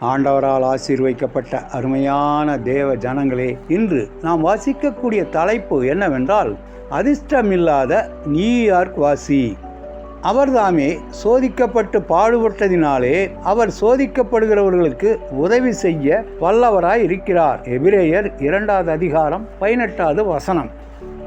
ஆண்டவரால் ஆசீர்வைக்கப்பட்ட அருமையான தேவ ஜனங்களே இன்று நாம் வாசிக்கக்கூடிய தலைப்பு என்னவென்றால் அதிர்ஷ்டமில்லாத நியூயார்க் வாசி அவர்தாமே சோதிக்கப்பட்டு பாடுபட்டதினாலே அவர் சோதிக்கப்படுகிறவர்களுக்கு உதவி செய்ய வல்லவராய் இருக்கிறார் எபிரேயர் இரண்டாவது அதிகாரம் பதினெட்டாவது வசனம்.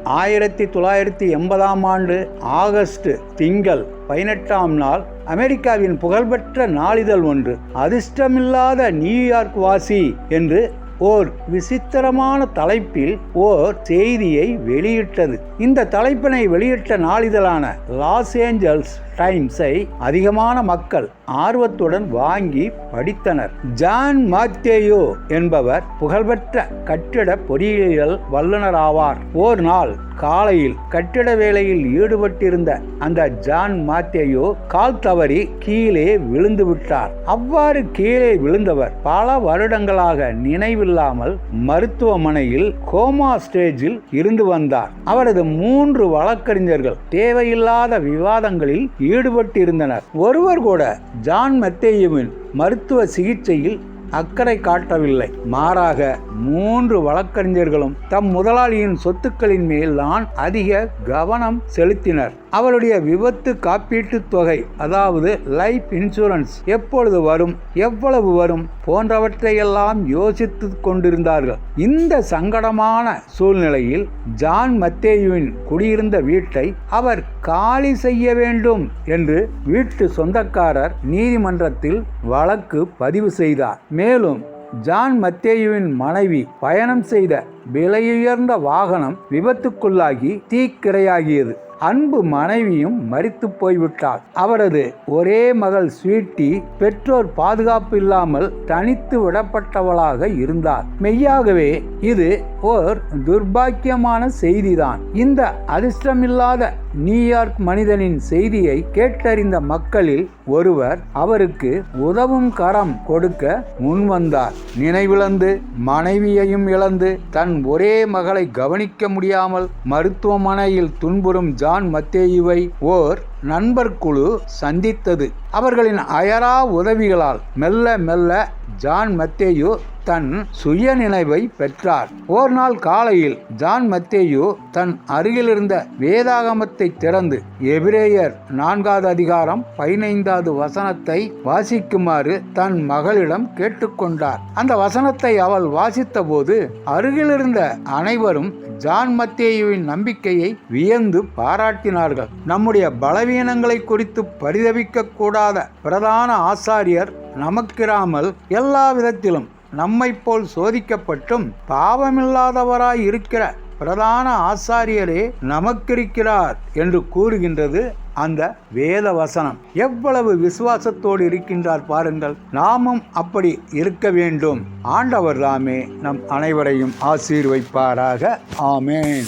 ஆயிரத்தி தொள்ளாயிரத்தி எண்பதாம் ஆண்டு ஆகஸ்ட் திங்கள் பதினெட்டாம் நாள் அமெரிக்காவின் புகழ்பெற்ற நாளிதழ் ஒன்று அதிர்ஷ்டமில்லாத நியூயார்க் வாசி என்று ஓர் விசித்திரமான தலைப்பில் ஓர் செய்தியை வெளியிட்டது. இந்த தலைப்பினை வெளியிட்ட நாளிதழான லாஸ் ஏஞ்சல்ஸ் டைம்ஸை அதிகமான மக்கள் ஆர்வத்துடன் வாங்கி படித்தனர். ஜான் மாத்தேயோ என்பவர் புகழ்பெற்ற கட்டிட பொறியியல் வல்லுநர் ஆவார் ஓர் நாள் காலையில் கட்டிட வேலையில் ஈடுபட்டிருந்த அந்த ஜான் மாத்தேயோ கால் தவறி கீழே விழுந்து விட்டார். அவ்வாறு கீழே விழுந்தவர் பல வருடங்களாக நினைவில்லாமல் மருத்துவமனையில் கோமா ஸ்டேஜில் இருந்து வந்தார். அவரது மூன்று வழக்கறிஞர்கள் தேவையில்லாத விவாதங்களில் ஈடுபட்டிருந்தனர். ஒருவர் கூட ஜான் மெத்தேயுவின் மருத்துவ சிகிச்சையில் அக்கறை காட்டவில்லை. மாறாக மூன்று வழக்கறிஞர்களும் தம் முதலாளியின் சொத்துக்களின் மேல் தான் அதிக கவனம் செலுத்தினர். அவருடைய விபத்து காப்பீட்டுத் தொகை அதாவது லைஃப் இன்சூரன்ஸ் எப்பொழுது வரும் எவ்வளவு வரும் போன்றவற்றையெல்லாம் யோசித்து கொண்டிருந்தார்கள். இந்த சங்கடமான சூழ்நிலையில் ஜான் மத்தேயுவின் குடியிருந்த வீட்டை அவர் காலி செய்ய வேண்டும் என்று வீட்டு சொந்தக்காரர் நீதிமன்றத்தில் வழக்கு பதிவு செய்தார். மேலும் ஜான் மத்தேயுவின் மனைவி பயணம் செய்த விலையுயர்ந்த வாகனம் விபத்துக்குள்ளாகி தீக்கிரையாகியது. அன்பு மனைவியும் மறித்து போய்விட்டாள். அவரது ஒரே மகள் ஸ்வீட்டி பெற்றோர் பாதுகாப்பு இல்லாமல் தனித்து விடப்பட்டவளாக இருந்தார். மெய்யாகவே இது ஓர் துர்பாக்கியமான செய்திதான். இந்த அதிர்ஷ்டமில்லாத நியூயார்க் மனிதனின் செய்தியை கேட்டறிந்த மக்களில் ஒருவர் அவருக்கு உதவும் கரம் கொடுக்க முன்வந்தார். நினைவிழந்து மனைவியையும் இழந்து தன் ஒரே மகளை கவனிக்க முடியாமல் மருத்துவமனையில் துன்புறும் ஜான் மத்தேயுவை ஓர் நண்பர் குழு சந்தித்தது. அவர்களின் அயரா உதவிகளால் மெல்ல மெல்ல ஜான் மத்தேயு தன் சுய நினைவை பெற்றார். ஓர் நாள் காலையில் ஜான் மத்தேயு தன் அருகிலிருந்த வேதாகமத்தை திறந்து எபிரேயர் நான்காவது அதிகாரம் பதினைந்தாவது வசனத்தை வாசிக்குமாறு தன் மகளிடம் கேட்டுக்கொண்டார். அந்த வசனத்தை அவள் வாசித்தபோது அருகிலிருந்த அனைவரும் ஜான் மத்தேயுவின் நம்பிக்கையை வியந்து பாராட்டினார்கள். நம்முடைய பலவீனங்களை குறித்து பரிதவிக்க கூடாத பிரதான ஆசாரியர் நமக்கிராமல் எல்லா விதத்திலும் நம்மை போல் சோதிக்கப்பட்டும் பாவமில்லாதவராய் இருக்கிற பிரதான ஆசாரியரே நமக்கிருக்கிறார் என்று கூறுகின்றது அந்த வேத வசனம் எவ்வளவு விசுவாசத்தோடு இருக்கின்றார் பாருங்கள். நாமும் அப்படி இருக்க வேண்டும். ஆண்டவர் தாமே நம் அனைவரையும் ஆசீர்வைப்பாராக. ஆமேன்.